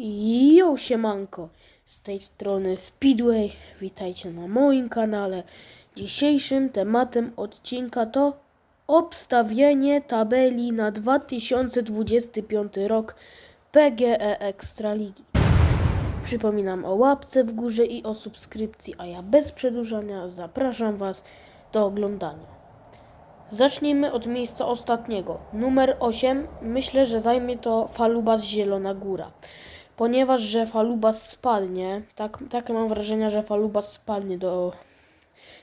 Jo, siemanko, z tej strony Speedway, witajcie na moim kanale. Dzisiejszym tematem odcinka to obstawienie tabeli na 2025 rok PGE Ekstraligi. Przypominam o łapce w górze i o subskrypcji, a ja bez przedłużania zapraszam Was do oglądania. Zacznijmy od miejsca ostatniego. Numer 8. Myślę, że zajmie to Falubas Zielona Góra. Ponieważ, że Falubas spadnie, tak, takie mam wrażenie, że Falubas spadnie do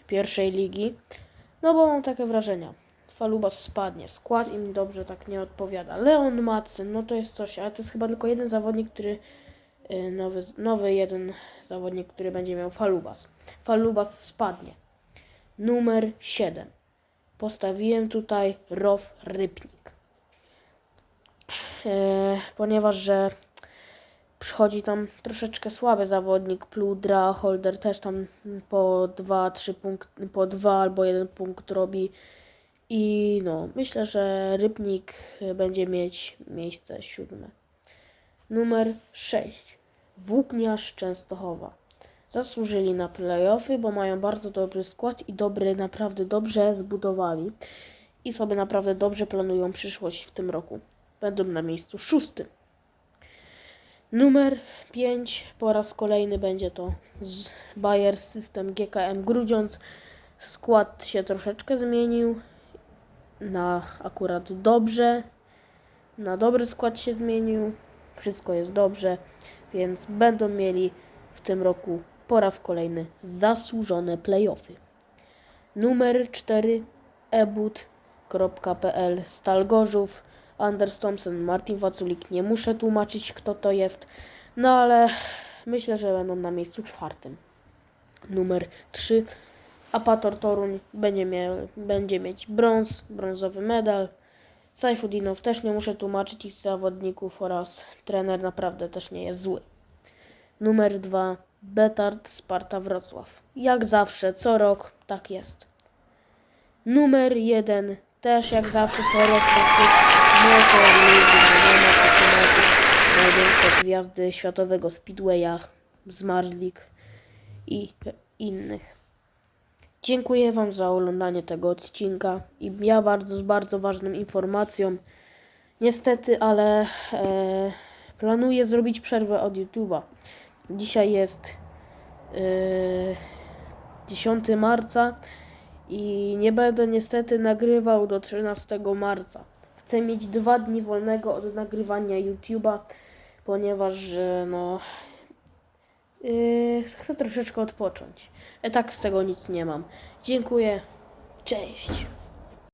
pierwszej ligi. No bo mam takie wrażenia. Falubas spadnie. Skład im dobrze tak nie odpowiada. Leon Madsen, no to jest coś, ale to jest chyba tylko jeden zawodnik, który y, nowy, nowy jeden zawodnik, który będzie miał Falubas. Falubas spadnie. Numer 7 postawiłem tutaj row rybnik. E, ponieważ, że przychodzi tam troszeczkę słaby zawodnik, Pludra, Holder też tam po 2, 3 punkty, po 2 albo 1 punkt robi. I no, myślę, że Rybnik będzie mieć miejsce siódme. Numer 6. Włókniarz Częstochowa. Zasłużyli na playoffy, bo mają bardzo dobry skład i dobry, naprawdę dobrze zbudowali. I sobie naprawdę dobrze planują przyszłość w tym roku. Będą na miejscu szóstym. Numer 5 po raz kolejny będzie to z Bayer System GKM Grudziądz. Skład się troszeczkę zmienił na akurat dobrze. Na dobry skład się zmienił. Wszystko jest dobrze, więc będą mieli w tym roku po raz kolejny zasłużone playoffy. Numer 4 ebut.pl Stal Gorzów Anders Thompson, Martin Waculik. Nie muszę tłumaczyć, kto to jest, no ale myślę, że będą na miejscu czwartym. Numer 3 Apator Toruń będzie, miał, będzie mieć brąz, brązowy medal. Sajfudinow też nie muszę tłumaczyć ich zawodników oraz trener naprawdę też nie jest zły. Numer 2 Betard Sparta Wrocław. Jak zawsze, co rok, tak jest. Numer 1 też jak zawsze co rok największe gwiazdy światowego speedwaya z Marzlik i innych. Dziękuję Wam za oglądanie tego odcinka i ja bardzo z bardzo ważną informacją. Niestety, ale e, planuję zrobić przerwę od YouTube'a. Dzisiaj jest e, 10 marca i nie będę niestety nagrywał do 13 marca. Chcę mieć dwa dni wolnego od nagrywania YouTube'a, ponieważ no yy, chcę troszeczkę odpocząć. E tak z tego nic nie mam. Dziękuję. Cześć.